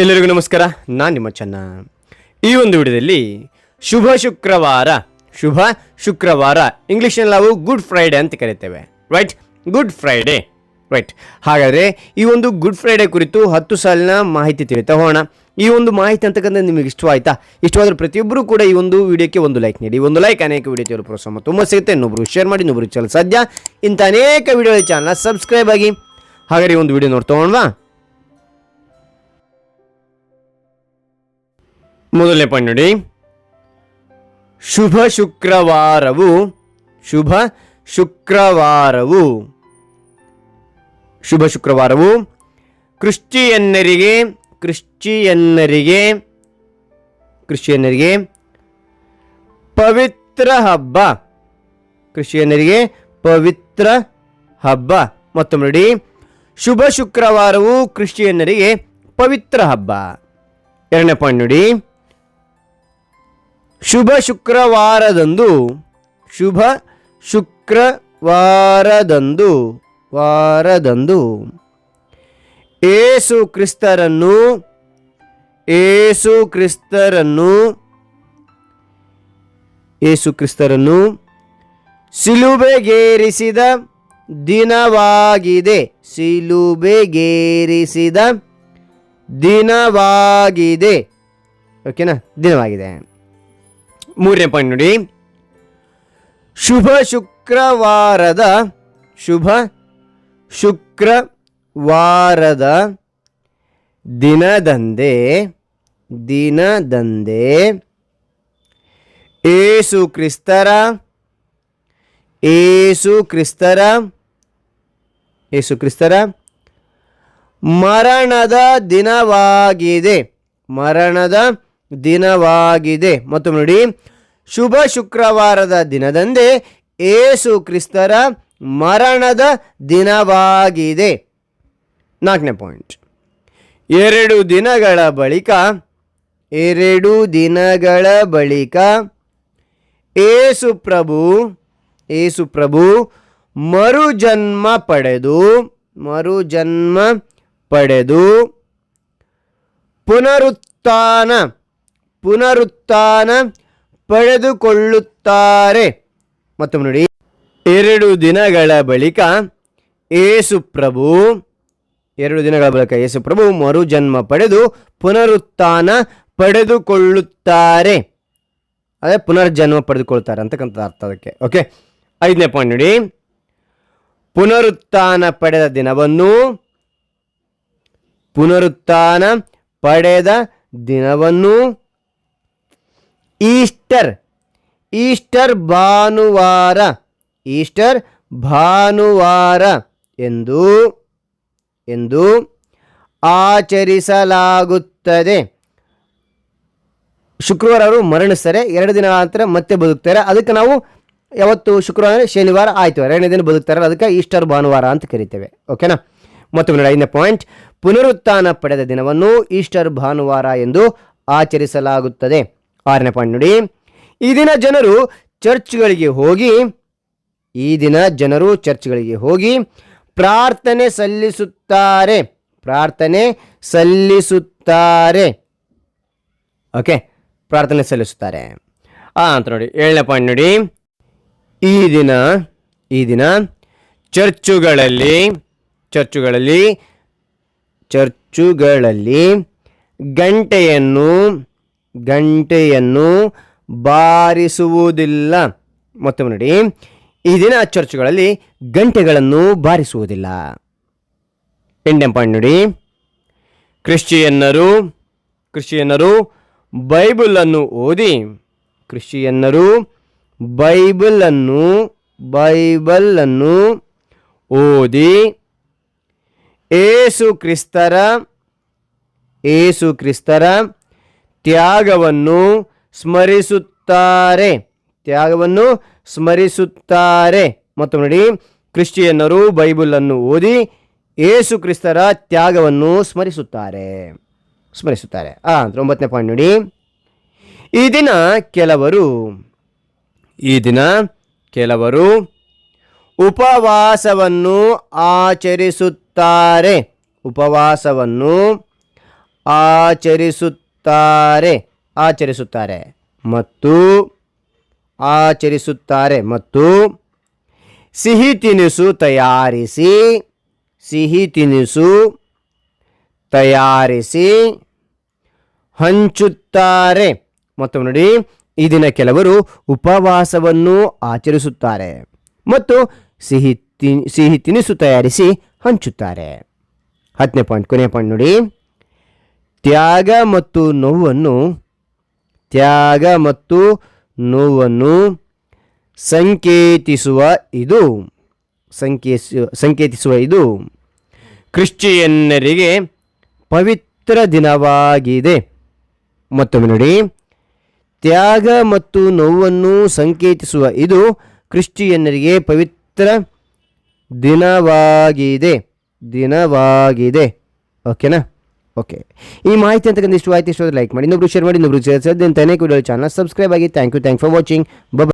ಎಲ್ಲರಿಗೂ ನಮಸ್ಕಾರ. ನಾನು ನಿಮ್ಮ ಚೆನ್ನ. ಈ ಒಂದು ವಿಡಿಯೋದಲ್ಲಿ ಶುಭ ಶುಕ್ರವಾರ ಶುಭ ಶುಕ್ರವಾರ. ಇಂಗ್ಲೀಷ್ನಲ್ಲಿ ನಾವು ಗುಡ್ ಫ್ರೈಡೆ ಅಂತ ಕರಿತೇವೆ. ರೈಟ್ ಗುಡ್ ಫ್ರೈಡೆ ರೈಟ್ ಹಾಗಾದರೆ ಈ ಒಂದು ಗುಡ್ ಫ್ರೈಡೆ ಕುರಿತು ಹತ್ತು ಸಾಲಿನ ಮಾಹಿತಿ ತಿಳಿತಾ ಹೋಗೋಣ. ಈ ಒಂದು ಮಾಹಿತಿ ಅಂತಕ್ಕಂಥ ನಿಮಗೆ ಇಷ್ಟವಾಯ್ತಾ ಇಷ್ಟವಾದ್ರೆ ಪ್ರತಿಯೊಬ್ಬರು ಕೂಡ ಈ ಒಂದು ವಿಡಿಯೋಕ್ಕೆ ಒಂದು ಲೈಕ್ ನೀಡಿ. ಒಂದು ಲೈಕ್ ಅನೇಕ ವಿಡಿಯೋ ತಿಳಿಯಲು ಪ್ರೋತ್ಸಾಹ ತುಂಬ ಸಿಗುತ್ತೆ. ಇನ್ನೊಬ್ಬರು ಶೇರ್ ಮಾಡಿ ಇನ್ನೊಬ್ರು ಚಲ ಸಾಧ್ಯ. ಇಂಥ ಅನೇಕ ವಿಡಿಯೋ ಚಾನಲ್ ಸಬ್ಸ್ಕ್ರೈಬ್ ಆಗಿ. ಹಾಗಾದ್ರೆ ಈ ಒಂದು ವಿಡಿಯೋ ನೋಡ್ತಾ ಹೋಗೋಣವಾ ಮೊದಲನೇ ಪಾಯಿಂಟ್ ನೋಡಿ. ಶುಭ ಶುಕ್ರವಾರವು ಶುಭ ಶುಕ್ರವಾರವು. ಶುಭ ಶುಕ್ರವಾರವು ಕ್ರಿಶ್ಚಿಯನ್ನರಿಗೆ ಕ್ರಿಶ್ಚಿಯನ್ನರಿಗೆ ಕ್ರಿಶ್ಚಿಯನ್ನರಿಗೆ ಪವಿತ್ರ ಹಬ್ಬ. ಕ್ರಿಶ್ಚಿಯನ್ನರಿಗೆ ಪವಿತ್ರ ಹಬ್ಬ. ಮತ್ತೊಮ್ಮೆ ನೋಡಿ. ಶುಭ ಶುಕ್ರವಾರವು ಕ್ರಿಶ್ಚಿಯನ್ನರಿಗೆ ಪವಿತ್ರ ಹಬ್ಬ. ಎರಡನೇ ಪಾಯಿಂಟ್ ನೋಡಿ. ಶುಭ ಶುಕ್ರವಾರದಂದು ಶುಭ ಶುಕ್ರವಾರದಂದು, ವಾರದಂದು. ಏಸು ಕ್ರಿಸ್ತರನ್ನು ಏಸು ಕ್ರಿಸ್ತರನ್ನು ಏಸು ಕ್ರಿಸ್ತರನ್ನು ಸಿಲುಬೆಗೇರಿಸಿದ ದಿನವಾಗಿದೆ ಸಿಲುಬೆಗೇರಿಸಿದ ದಿನವಾಗಿದೆ. ಓಕೆನಾ? ದಿನವಾಗಿದೆ. ಮೂರನೇ ಪಾಯಿಂಟ್ ನೋಡಿ. ಶುಭ ಶುಕ್ರವಾರದ ಶುಭ ಶುಕ್ರವಾರದ ದಿನದಂದೇ ದಿನದಂದೇ ಏಸು ಕ್ರಿಸ್ತರ ಏಸು ಕ್ರಿಸ್ತರ ಏಸು ಕ್ರಿಸ್ತರ ಮರಣದ ದಿನವಾಗಿದೆ. ಮರಣದ ದಿನವಾಗಿದೆ. ಮತ್ತು ನೋಡಿ, ಶುಭ ಶುಕ್ರವಾರದ ದಿನದಂದೇ ಏಸು ಕ್ರಿಸ್ತರ ಮರಣದ ದಿನವಾಗಿದೆ. ನಾಲ್ಕನೇ ಪಾಯಿಂಟ್. ಎರಡು ದಿನಗಳ ಬಳಿಕ, ಎರಡು ದಿನಗಳ ಬಳಿಕ ಏಸು ಪ್ರಭು ಏಸು ಪ್ರಭು ಮರುಜನ್ಮ ಪಡೆದು ಮರುಜನ್ಮ ಪಡೆದು ಪುನರುತ್ಥಾನ ಪುನರುತ್ಥಾನ ಪಡೆದುಕೊಳ್ಳುತ್ತಾರೆ. ಮತ್ತೊಮ್ಮೆ ನೋಡಿ, ಎರಡು ದಿನಗಳ ಬಳಿಕ ಏಸುಪ್ರಭು ಎರಡು ದಿನಗಳ ಬಳಿಕ ಯೇಸುಪ್ರಭು ಮರುಜನ್ಮ ಪಡೆದು ಪುನರುತ್ಥಾನ ಪಡೆದುಕೊಳ್ಳುತ್ತಾರೆ. ಅದೇ ಪುನರ್ಜನ್ಮ ಪಡೆದುಕೊಳ್ತಾರೆ ಅಂತಕ್ಕಂಥ ಅರ್ಥ ಅದಕ್ಕೆ. ಓಕೆ ಐದನೇ ಪಾಯಿಂಟ್ ನೋಡಿ, ಪುನರುತ್ಥಾನ ಪಡೆದ ದಿನವನ್ನು, ಪುನರುತ್ಥಾನ ಪಡೆದ ದಿನವನ್ನು ಈಸ್ಟರ್ ಈಸ್ಟರ್ ಭಾನುವಾರ ಈಸ್ಟರ್ ಭಾನುವಾರ ಎಂದು ಎಂದು ಆಚರಿಸಲಾಗುತ್ತದೆ. ಶುಕ್ರವಾರ ಅವರು ಮರಣಿಸ್ತಾರೆ ಎರಡು ದಿನ ನಂತರ ಮತ್ತೆ ಬದುಕ್ತಾರೆ. ಅದಕ್ಕೆ ನಾವು ಯಾವತ್ತು ಶುಕ್ರವಾರ ಶನಿವಾರ ಆಯಿತು. ಎರಡನೇ ದಿನ ಬದುಕ್ತಾರೆ. ಅದಕ್ಕೆ ಈಸ್ಟರ್ ಭಾನುವಾರ ಅಂತ ಕರಿತೇವೆ. ಓಕೆನಾ ಮತ್ತು ಐದನೇ ಪಾಯಿಂಟ್ ಪುನರುತ್ಥಾನ ಪಡೆದ ದಿನವನ್ನು ಈಸ್ಟರ್ ಭಾನುವಾರ ಎಂದು ಆಚರಿಸಲಾಗುತ್ತದೆ. ಆರನೇ ಪಾಯಿಂಟ್ ನೋಡಿ. ಈ ದಿನ ಜನರು ಚರ್ಚ್ಗಳಿಗೆ ಹೋಗಿ, ಈ ದಿನ ಜನರು ಚರ್ಚ್ಗಳಿಗೆ ಹೋಗಿ ಪ್ರಾರ್ಥನೆ ಸಲ್ಲಿಸುತ್ತಾರೆ. ಪ್ರಾರ್ಥನೆ ಸಲ್ಲಿಸುತ್ತಾರೆ. ಓಕೆ ಪ್ರಾರ್ಥನೆ ಸಲ್ಲಿಸುತ್ತಾರೆ. ಆ ಅಂತ ನೋಡಿ, ಏಳನೇ ಪಾಯಿಂಟ್ ನೋಡಿ. ಈ ದಿನ ಈ ದಿನ ಚರ್ಚುಗಳಲ್ಲಿ ಚರ್ಚುಗಳಲ್ಲಿ ಚರ್ಚುಗಳಲ್ಲಿ ಗಂಟೆಯನ್ನು ಗಂಟೆಯನ್ನು ಬಾರಿಸುವುದಿಲ್ಲ. ಮತ್ತೊಮ್ಮೆ ನೋಡಿ. ಈ ದಿನ ಚರ್ಚ್ಗಳಲ್ಲಿ ಗಂಟೆಗಳನ್ನು ಬಾರಿಸುವುದಿಲ್ಲ. ಎಂಟನೇ ಪಾಯಿಂಟ್ ನೋಡಿ. ಕ್ರಿಶ್ಚಿಯನ್ನರು ಕ್ರಿಶ್ಚಿಯನ್ನರು ಬೈಬಲನ್ನು ಓದಿ. ಕ್ರಿಶ್ಚಿಯನ್ನರು ಬೈಬಲನ್ನು ಬೈಬಲನ್ನು ಓದಿ. ಏಸು ಕ್ರಿಸ್ತರ ಏಸು ಕ್ರಿಸ್ತರ ತ್ಯಾಗವನ್ನು ಸ್ಮರಿಸುತ್ತಾರೆ. ತ್ಯಾಗವನ್ನು ಸ್ಮರಿಸುತ್ತಾರೆ. ಮತ್ತು ನೋಡಿ, ಕ್ರಿಶ್ಚಿಯನ್ನರು ಬೈಬಲನ್ನು ಓದಿ ಏಸು ಕ್ರಿಸ್ತರ ತ್ಯಾಗವನ್ನು ಸ್ಮರಿಸುತ್ತಾರೆ. ಸ್ಮರಿಸುತ್ತಾರೆ. ಆ ಒಂಬತ್ತನೇ ಪಾಯಿಂಟ್ ನೋಡಿ. ಈ ದಿನ ಕೆಲವರು, ಈ ದಿನ ಕೆಲವರು ಉಪವಾಸವನ್ನು ಆಚರಿಸುತ್ತಾರೆ. ಉಪವಾಸವನ್ನು ಆಚರಿಸುತ್ತಾರೆ. ಆಚರಿಸುತ್ತಾರೆ. ಮತ್ತು ಆಚರಿಸುತ್ತಾರೆ. ಮತ್ತು ಸಿಹಿ ತಿನಿಸು ತಯಾರಿಸಿ, ಸಿಹಿ ತಿನಿಸು ತಯಾರಿಸಿ ಹಂಚುತ್ತಾರೆ. ಮತ್ತು ನೋಡಿ, ಈ ದಿನ ಕೆಲವರು ಉಪವಾಸವನ್ನು ಆಚರಿಸುತ್ತಾರೆ ಮತ್ತು ಸಿಹಿ ತಿ, ಸಿಹಿ ತಿನಿಸು ತಯಾರಿಸಿ ಹಂಚುತ್ತಾರೆ. ಹತ್ತನೇ ಪಾಯಿಂಟ್, ಕೊನೆಯ ಪಾಯಿಂಟ್ ನೋಡಿ. ತ್ಯಾಗ ಮತ್ತು ನೋವನ್ನು, ತ್ಯಾಗ ಮತ್ತು ನೋವನ್ನು ಸಂಕೇತಿಸುವ ಇದು ಸಂಕೇತಿಸುವ ಸಂಕೇತಿಸುವ ಇದು. ಕ್ರಿಶ್ಚಿಯನ್ನರಿಗೆ ಪವಿತ್ರ ದಿನವಾಗಿದೆ. ಮತ್ತೊಮ್ಮೆ ನೋಡಿ. ತ್ಯಾಗ ಮತ್ತು ನೋವನ್ನು ಸಂಕೇತಿಸುವ ಇದು ಕ್ರಿಶ್ಚಿಯನ್ನರಿಗೆ ಪವಿತ್ರ ದಿನವಾಗಿದೆ. ದಿನವಾಗಿದೆ. ಓಕೆನಾ? ಓಕೆ ಈ ಮಾಹಿತಿ ಅಂತಕ್ಕಂಥ ಇಷ್ಟು ಆಯ್ತು, ಇಷ್ಟು ಲೈಕ್ ಮಾಡಿ. ಇನ್ನೊಬ್ರು ಶೇರ್ ಮಾಡಿ, ಇನ್ನೊಬ್ರು ಶೇರ್ ದೆನ್ ತನೇ ವಿಡಿಯೋ ಚಾನಲ್ ಸಬ್ಸ್ಕ್ರೈಬ್ ಆಗಿ. Thank you thank for watching ಬಬ